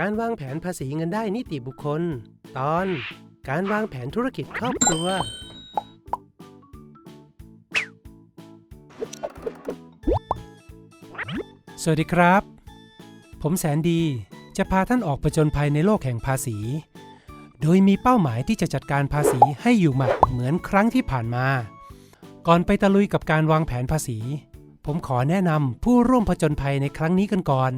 การวางแผนภาษีเงินได้นิติบุคคล ตอน การวางแผนธุรกิจครอบครัว สวัสดีครับ ผมแสนดีจะพาท่านออกประจนภัยในโลกแห่งภาษี โดยมีเป้าหมายที่จะจัดการภาษีให้อยู่หมัดเหมือนครั้งที่ผ่านมา ก่อนไปตะลุยกับการวางแผนภาษี ผมขอแนะนำผู้ร่วมผจญภัยในครั้งนี้กันก่อน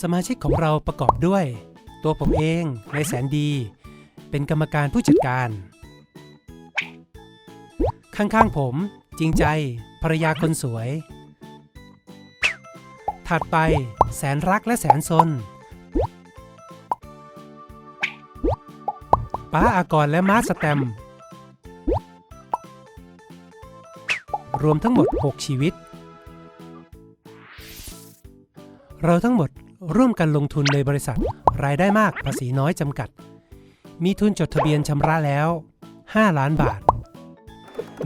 สมาชิกของเราประกอบด้วย ตัวผมเองนายแสนดี เป็นกรรมการผู้จัดการ ข้างๆผม จริงใจ ภรรยาคนสวย ถัดไปแสนรักและแสนซนป้าอากรและมาสแตม รวมทั้งหมด 6 ชีวิต เราทั้งหมด ร่วมกันลงทุนในบริษัท รายได้มากภาษีน้อยจำกัด มีทุนจดทะเบียนชำระแล้ว 5 ล้านบาท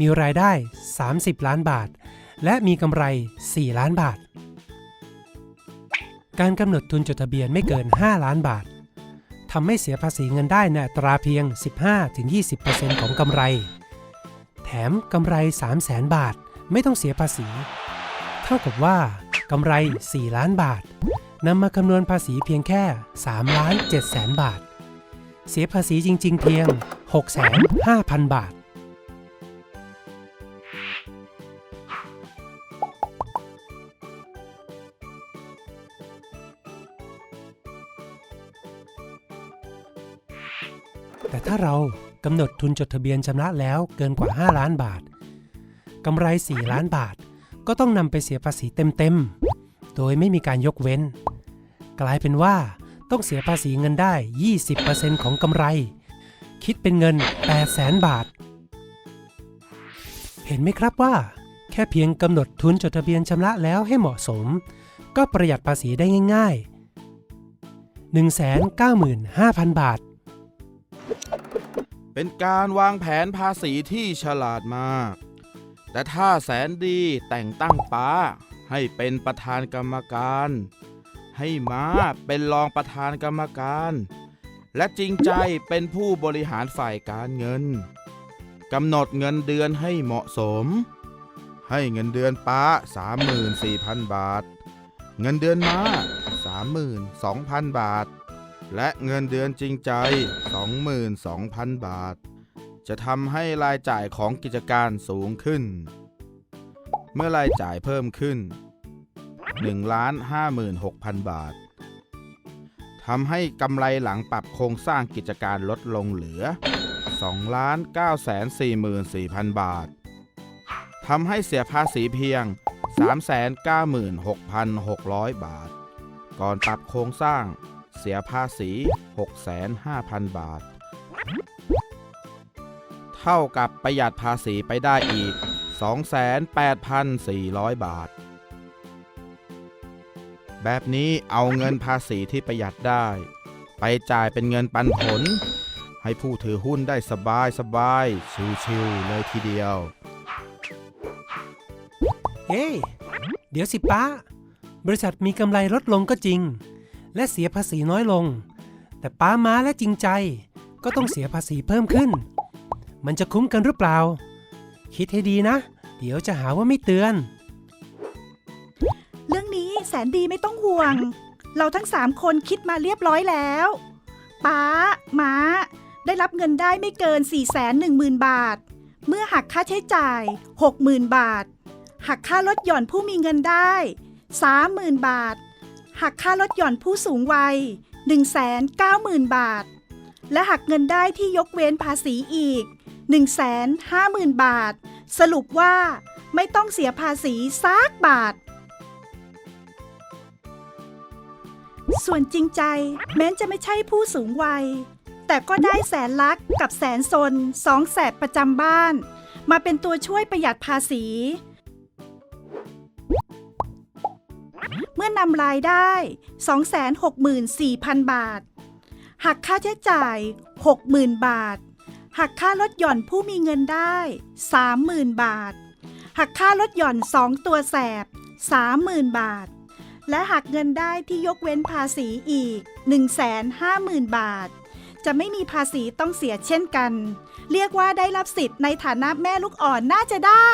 มีรายได้ 30 ล้านบาท และมีกำไร 4 ล้านบาท การกำหนดทุนจดทะเบียนไม่เกิน 5 ล้านบาททำให้เสียภาษีเงินได้ในอัตราเพียง 15-20%ของกำไร แถมกำไร 3 0 0แสนบาทไม่ต้องเสียภาษี เท่ากับว่ากำไร 4 ล้านบาท นำมาคำนวณภาษีเพียงแค่3ล้าน7แสนบาท เสียภาษีจริง ๆ เพียง6แสน5,000 บาท แต่ถ้าเรากำหนดทุนจดทะเบียนชำระแล้วเกินกว่า 5 ล้านบาทกำไร 4 ล้านบาท ก็ต้องนำไปเสียภาษีเต็ม ๆ โดยไม่มีการยกเว้น กลายเป็นว่าต้องเสียภาษีเงินได้ 20%ของกำไร คิดเป็นเงิน 800,000 บาท เห็นไหมครับว่า แค่เพียงกำหนดทุนจดทะเบียนชำระแล้วให้เหมาะสม ก็ประหยัดภาษีได้ง่ายๆ 195,000 บาท เป็นการวางแผนภาษีที่ฉลาดมาก แต่ถ้าแสนดีแต่งตั้งป้าให้เป็นประธานกรรมการ ให้ม้าเป็นรองประธานกรรมการ และจริงใจเป็นผู้บริหารฝ่ายการเงินกำหนดเงินเดือนให้เหมาะสม ให้เงินเดือนป้า 34,000 บาท เงินเดือนม้า 32,000 บาท และเงินเดือนจริงใจ 22,000 บาท จะทำให้รายจ่ายของกิจการสูงขึ้น เมื่อรายจ่ายเพิ่มขึ้น 1,56,000 บาททำให้กำไรหลังปรับโครงสร้างกิจการลดลงเหลือ2,944,000 บาททำให้เสียภาษีเพียง 396,600 บาท ก่อนปรับโครงสร้างเสียภาษี 6,500,000บาท เท่ากับประหยัดภาษีไปได้อีก 28,400 บาท แบบนี้เอาเงินภาษีที่ประหยัดได้ ไปจ่ายเป็นเงินปันผล ให้ผู้ถือหุ้นได้สบายสบายชิวๆเลยทีเดียว เฮ้เดี๋ยวสิป้า บริษัทมีกำไรลดลงก็จริง และเสียภาษีน้อยลง แต่ป้ามาและจริงใจ ก็ต้องเสียภาษีเพิ่มขึ้น มันจะคุ้มกันหรือเปล่า คิดให้ดีนะ เดี๋ยวจะหาว่าไม่เตือน เรื่องนี้ แสนดีไม่ต้องห่วง เราทั้งสามคนคิดมาเรียบร้อยแล้วป้าม้า ได้รับเงินได้ไม่เกิน 4 1 0 0 0 0 บาท เมื่อหักค่าใช้จ่าย 60,000 บาท หักค่าลดหย่อนผู้มีเงินได้ 30,000 บาท หักค่าลดหย่อนผู้สูงวัย 190,000 บาท และหักเงินได้ที่ยกเว้นภาษีอีก 150,000 บาท สรุปว่าไม่ต้องเสียภาษีซักบาท ส่วนจริงใจ แม้นจะไม่ใช่ผู้สูงวัย แต่ก็ได้แสนลักกับแสนซนสองแสบประจำบ้าน มาเป็นตัวช่วยประหยัดภาษี เมื่อนำรายได้ 264,000 บาท หักค่าใช้จ่าย 60,000 บาท หักค่าลดหย่อนผู้มีเงินได้ 30,000 บาท หักค่าลดหย่อน 2 ตัวแสบ 30,000 บาท และหักเงินได้ที่ยกเว้นภาษีอีก 150,000 บาท จะไม่มีภาษีต้องเสียเช่นกัน เรียกว่าได้รับสิทธิ์ในฐานะแม่ลูกอ่อนน่าจะได้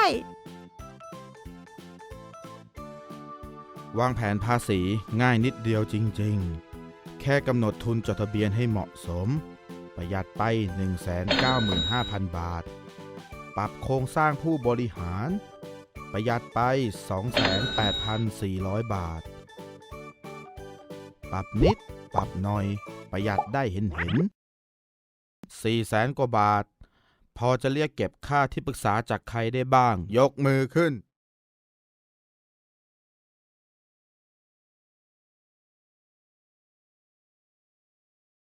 วางแผนภาษีง่ายนิดเดียวจริงๆ แค่กำหนดทุนจดทะเบียนให้เหมาะสม ประหยัดไป 195,000 บาท ปรับโครงสร้างผู้บริหารประหยัดไป 28,400 บาท ปรับนิด ปรับหน่อย ประหยัดได้เห็นเห็นสี่แสนกว่าบาท พอจะเรียกเก็บค่าที่ปรึกษาจากใครได้บ้าง ยกมือขึ้น